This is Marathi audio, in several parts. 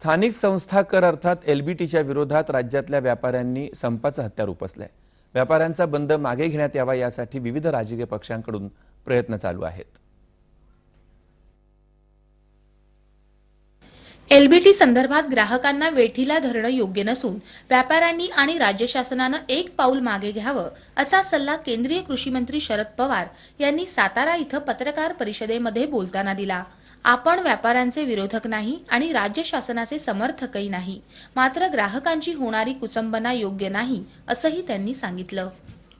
स्थानिक संस्था कर अर्थात एलबीटीच्या विरोधात राज्यातल्या व्यापाऱ्यांनी संपाचं हत्यार उपसलंय व्यापाऱ्यांचा बंद मागे घेण्यात यावा यासाठी विविध राजकीय पक्षांकडून प्रयत्न चालू आहेत. एलबीटी संदर्भात ग्राहकांना वेठीला धरणं योग्य नसून व्यापाऱ्यांनी आणि राज्य शासनानं एक पाऊल मागे घ्यावं असा सल्ला केंद्रीय कृषी मंत्री शरद पवार यांनी सातारा इथं पत्रकार परिषदेमध्ये बोलताना दिला. आपण व्यापाऱ्यांचे विरोधक नाही आणि राज्य शासनाचे समर्थकही नाही. मात्र ग्राहकांची होणारी कुचंबना योग्य नाही असंही त्यांनी सांगितलं.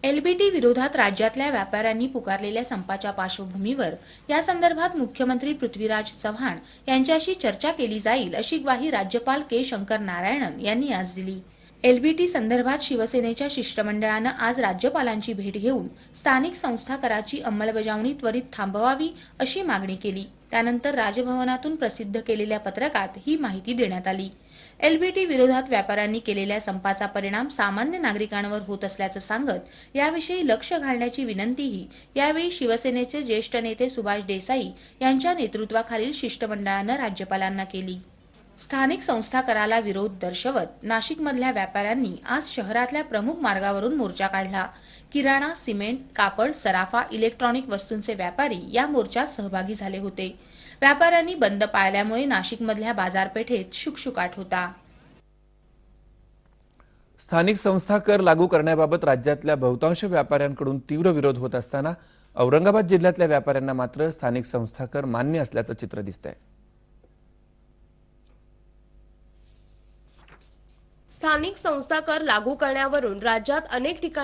एलबीटी विरोधात राज्यातल्या व्यापाऱ्यांनी पुकारलेल्या संपाच्या पार्श्वभूमीवर या संदर्भात मुख्यमंत्री पृथ्वीराज चव्हाण यांच्याशी चर्चा केली जाईल अशी ग्वाही राज्यपाल के शंकर नारायणन यांनी आज दिली. एलबीटी संदर्भात शिवसेनेच्या शिष्टमंडळानं आज राज्यपालांची भेट घेऊन स्थानिक संस्था कराची अंमलबजावणी त्वरित थांबवावी अशी मागणी केली. त्यानंतर राजभवनातून प्रसिद्ध केलेल्या पत्रकात ही माहिती देण्यात आली. एलबीटी विरोधात व्यापाऱ्यांनी केलेल्या संपाचा परिणाम सामान्य नागरिकांवर होत असल्याचं सांगत याविषयी लक्ष घालण्याची विनंतीही यावेळी शिवसेनेचे ज्येष्ठ नेते सुभाष देसाई यांच्या नेतृत्वाखालील शिष्टमंडळानं राज्यपालांना केली. स्थानिक संस्था कराला विरोध दर्शवत नाशिकमधल्या व्यापाऱ्यांनी आज शहरातल्या प्रमुख मार्गावरून मोर्चा काढला. किराणा सिमेंट कापड सराफा इलेक्ट्रॉनिक वस्तूंचे व्यापारी या मोर्चात सहभागी झाले होते. व्यापाऱ्यांनी बंद पाळल्यामुळे नाशिकमधल्या बाजारपेठेत शुकशुकाट होता. स्थानिक संस्था कर लागू करण्याबाबत राज्यातल्या बहुतांश व्यापाऱ्यांकडून तीव्र विरोध होत असताना औरंगाबाद जिल्ह्यातल्या व्यापाऱ्यांना मात्र स्थानिक संस्था कर मान्य असल्याचं चित्र दिसतंय. स्थानिक संस्था कर लागू करण्यावरून राज्यात अनेक ठिकाणी